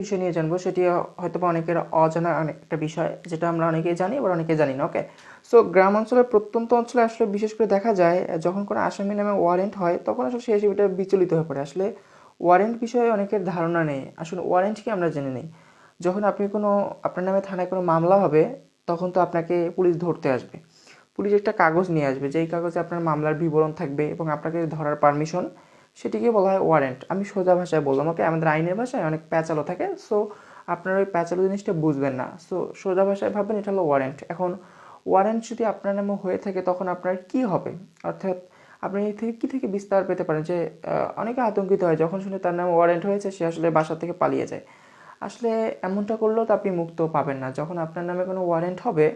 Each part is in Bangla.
বিষয় নিয়ে জানব, সেটি হয়তো বা অনেকের অজানা একটা বিষয়, যেটা আমরা অনেকেই জানি, আবার অনেকে জানি না ওকে সো গ্রাম অঞ্চলের প্রত্যন্ত অঞ্চলে আসলে বিশেষ করে দেখা যায়, যখন কোনো আসামি নামে ওয়ারেন্ট হয়, তখন আসলে সেই আসামিটা বিচলিত হয়ে পড়ে। আসলে ওয়ারেন্ট বিষয়ে অনেকের ধারণা নেই। আসলে ওয়ারেন্ট কি আমরা জেনে নিই। যখন আপনি কোনো, আপনার নামে থানায় কোনো মামলা হবে, তখন তো আপনাকে পুলিশ ধরতে আসবে। পুলিশ একটা কাগজ নিয়ে আসবে, যেই কাগজে আপনার মামলার বিবরণ থাকবে এবং আপনাকে ধরার পারমিশন সেটিকে বলা হয় ওয়ারেন্ট আমি সোজা ভাষায় বললাম ওকে আমাদের আইনের ভাষায় অনেক প্যাচালো থাকে সো আপনার ওই প্যাচালো জিনিসটা বুঝবেন না। সো সোজা ভাষায় ভাববেন, এটা হলো ওয়ারেন্ট এখন ওয়ারেন্ট যদি আপনার নামে হয়ে থাকে, তখন আপনার কি হবে? অর্থাৎ আপনি এই থেকে কী থেকে বিস্তার পেতে পারেন? যে অনেকে আতঙ্কিত হয়, যখন শুনে তার নামে ওয়ারেন্ট হয়েছে, সে আসলে বাসা থেকে পালিয়ে যায়। আসলে এমনটা করলেও তো আপনি মুক্ত পাবেন না। যখন আপনার নামে কোনো ওয়ারেন্ট হবে,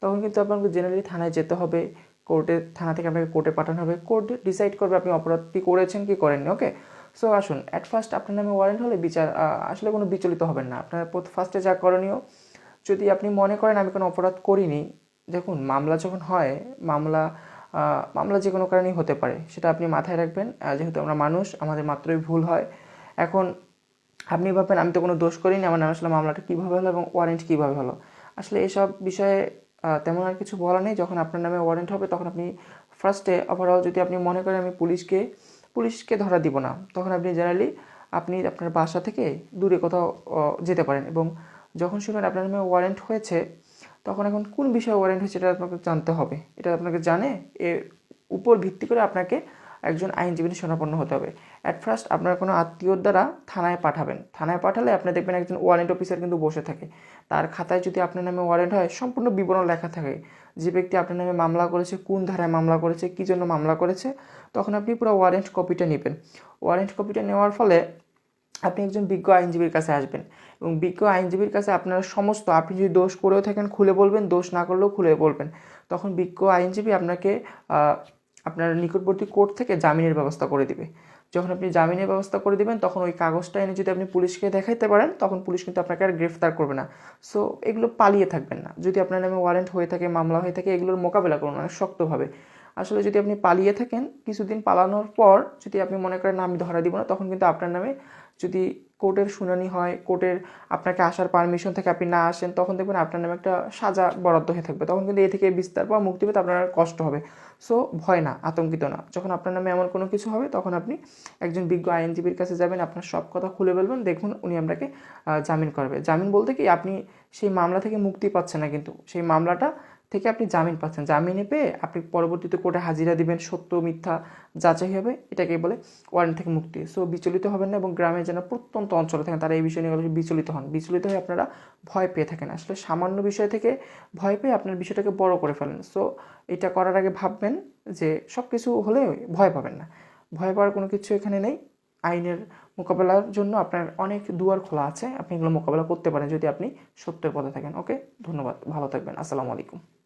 তখন কিন্তু আপনাকে জেনারেলি থানায় যেতে হবে কোর্টে, থানা থেকে আপনাকে কোর্টে পাঠানো হবে। কোর্ট ডিসাইড করবে আপনি অপরাধটি করেছেন, কি করেননি ওকে সো আসুন অ্যাট ফার্স্ট আপনার নামে ওয়ারেন্ট হলে বিচার আসলে কোনো বিচলিত হবেন না। আপনার ফার্স্টে যা করণীয়, যদি আপনি মনে করেন আমি কোনো অপরাধ করিনি, দেখুন, মামলা যখন হয়, মামলা মামলা যে কোনো কারণেই হতে পারে, সেটা আপনি মাথায় রাখবেন। যেহেতু আমরা মানুষ, আমাদের মাত্রই ভুল হয়। এখন আপনি ভাববেন, আমি তো কোনো দোষ করিনি, আমার নামে আসলে মামলাটা কীভাবে হলো এবং ওয়ারেন্ট কীভাবে হলো? আসলে এসব বিষয়ে তেমন আর কিছু বলা নেই। যখন আপনার নামে ওয়ারেন্ট হবে, তখন আপনি ফার্স্টে ওভারঅল যদি আপনি মনে করেন আমি পুলিশকে পুলিশকে ধরা দিব না, তখন আপনি জেনারেলি আপনি আপনার বাসা থেকে দূরে কোথাও যেতে পারেন। এবং যখন শুনবেন আপনার নামে ওয়ারেন্ট হয়েছে, তখন এখন কোন বিষয়ে ওয়ারেন্ট হয়েছে এটা আপনাকে জানতে হবে। এটা আপনাকে জানে, এর উপর ভিত্তি করে আপনাকে একজন আইনজীবী শরণাপন্ন হতে হবে। অ্যাট ফার্স্ট আপনার কোনো আত্মীয়র দ্বারা থানায় পাঠাবেন। থানায় পাঠালে আপনি দেখবেন একজন ওয়ারেন্ট অফিসার কিন্তু বসে থাকে। তার খাতায় যদি আপনার নামে ওয়ারেন্ট হয়, সম্পূর্ণ বিবরণ লেখা থাকে। যে ব্যক্তি আপনার নামে মামলা করেছে, কোন ধারায় মামলা করেছে, কী জন্য মামলা করেছে, তখন আপনি পুরো ওয়ারেন্ট কপিটা নেবেন। ওয়ারেন্ট কপিটা নেওয়ার ফলে আপনি একজন বিজ্ঞ আইনজীবীর কাছে আসবেন। এবং বিজ্ঞ আইনজীবীর কাছে আপনার সমস্ত, আপনি যদি দোষ করেও থাকেন, খুলে বলবেন, দোষ না করলেও খুলে বলবেন। তখন বিজ্ঞ আইনজীবী আপনাকে আপনার নিকটবর্তী কোর্ট থেকে জামিনের ব্যবস্থা করে দিবে। যখন আপনি জামিনের ব্যবস্থা করে দেবেন, তখন ওই কাগজটা এনে যদি আপনি পুলিশকে দেখাইতে পারেন, তখন পুলিশ কিন্তু আপনাকে আর গ্রেফতার করবে না। সো এগুলো পালিয়ে থাকবেন না। যদি আপনার নামে ওয়ারেন্ট হয়ে থাকে, মামলা হয়ে থাকে, এগুলোর মোকাবেলা করুন, অনেক শক্তভাবে। আসলে যদি আপনি পালিয়ে থাকেন, কিছুদিন পালানোর পর যদি আপনি মনে করেন আমি ধরা দিব না, তখন কিন্তু আপনার নামে যদি কোর্টের শুনানি হয়, কোর্টের আপনাকে আসার পারমিশন থেকে আপনি না আসেন, তখন দেখবেন আপনার নামে একটা সাজা বরাদ্দ হয়ে থাকবে। তখন কিন্তু এ থেকে বিস্তার বা মুক্তি পেতে আপনার কষ্ট হবে। সো ভয় না, আতঙ্কিত না। যখন আপনার নামে এমন কোনো কিছু হবে, তখন আপনি একজন বিজ্ঞ আইনজীবীর কাছে যাবেন, আপনার সব কথা খুলে বলবেন, দেখুন উনি আপনাকে জামিন করবে। জামিন বলতে কি, আপনি সেই মামলা থেকে মুক্তি পাচ্ছেন না কিন্তু। সেই মামলাটা থেকে আপনি জামিন পাচ্ছেন। জামিনে পেয়ে আপনি পরবর্তীতে কোর্টে হাজিরা দিবেন, সত্য, মিথ্যা যাচাই হবে এটাকে বলে ওয়ারেন্ট থেকে মুক্তি। সো বিচলিত হবেন না এবং গ্রামে যেন প্রত্যন্ত অঞ্চলে থাকেন, তারা এই বিষয় নিয়ে বিচলিত হন। বিচলিত হয়ে আপনারা ভয় পেয়ে থাকেন। আসলে সামান্য বিষয় থেকে ভয় পেয়ে আপনার বিষয়টাকে বড় করে ফেলেন। সো এটা করার আগে ভাববেন যে সব কিছু হলে ভয় পাবেন না। ভয় পাওয়ার কোনো কিছু এখানে নেই। আইনের মোকাবেলার জন্য আপনার অনেক দুয়ার খোলা আছে। আপনি এগুলো মোকাবেলা করতে পারেন যদি আপনি সত্যের পথে থাকেন। ওকে ধন্যবাদ। ভালো থাকবেন। আসসালামু আলাইকুম।